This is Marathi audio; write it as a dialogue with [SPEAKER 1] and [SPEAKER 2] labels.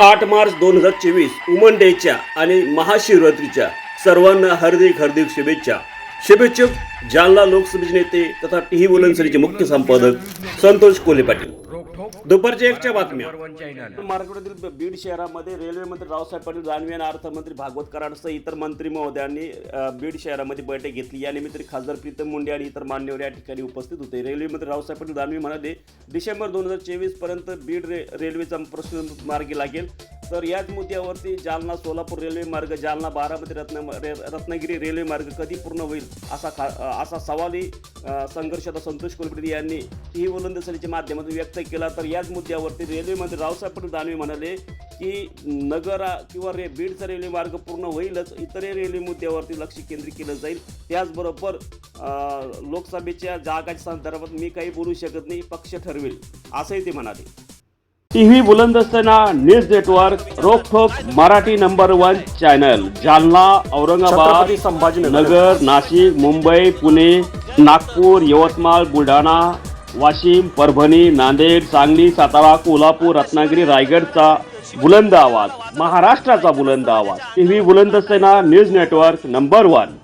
[SPEAKER 1] आठ मार्च दोन हजार चोवीस वुमन डेच्या आणि महाशिवरात्रीच्या सर्वांना हार्दिक हार्दिक शुभेच्छा. शुभेच्छुक जालना लोकसभेचे नेते तथा टीव्ही वलनसरीचे मुख्य संपादक संतोष कोल्हे पाटील. दुपारच्या एकच्या बातम्या. मराठवाड्यातील बीड शहरामध्ये रेल्वे मंत्री रावसाहेब पाटील दानवे आणि अर्थमंत्री भागवत कराडसह इतर मंत्री महोदयांनी बीड शहरामध्ये बैठक घेतली. या निमित्ताने खासदार प्रीतम मुंडे आणि इतर मान्यवर या ठिकाणी उपस्थित होते. रेल्वे मंत्री रावसाहेब पाटील दानवे म्हणाले डिसेंबर दोन हजार चोवीसपर्यंत बीड रे रेल्वेचा प्रश्न मार्गी लागेल. तर याच मुद्द्यावरती जालना सोलापूर रेल्वे मार्ग जालना बारामती रत्न रे- रत्नागिरी रेल्वे मार्ग कधी पूर्ण होईल असा खा असा सवालही अ, संघर्ष संतोष कुलकर्णी यांनी ही वलंदसरीच्या माध्यमातून व्यक्त केला. तर याच मुद्द्यावरती रेल्वेमंत्री रावसाहेब पाटील दानवे म्हणाले की नगरा किंवा रे बीडचा रेल्वे मार्ग पूर्ण होईलच इतरही रेल्वे मुद्द्यावरती लक्ष केंद्रित केलं जाईल. त्याचबरोबर लोकसभेच्या जागाच्या संदर्भात मी काही बोलू शकत नाही पक्ष ठरवेल असंही ते म्हणाले. टीव्ही बुलंदस्तना news network रोखोक Marathi number one channel Jalna Aurangabad Sambhajinagar. Nagar Nashik Mumbai Pune Nagpur Yavatmal Buldhana Washim Parbhani Nanded Sangli Satara Kolhapur Ratnagiri रायगडचा बुलंद आवाज महाराष्ट्राचा बुलंद आवाज. TV Bulandsena news network number one.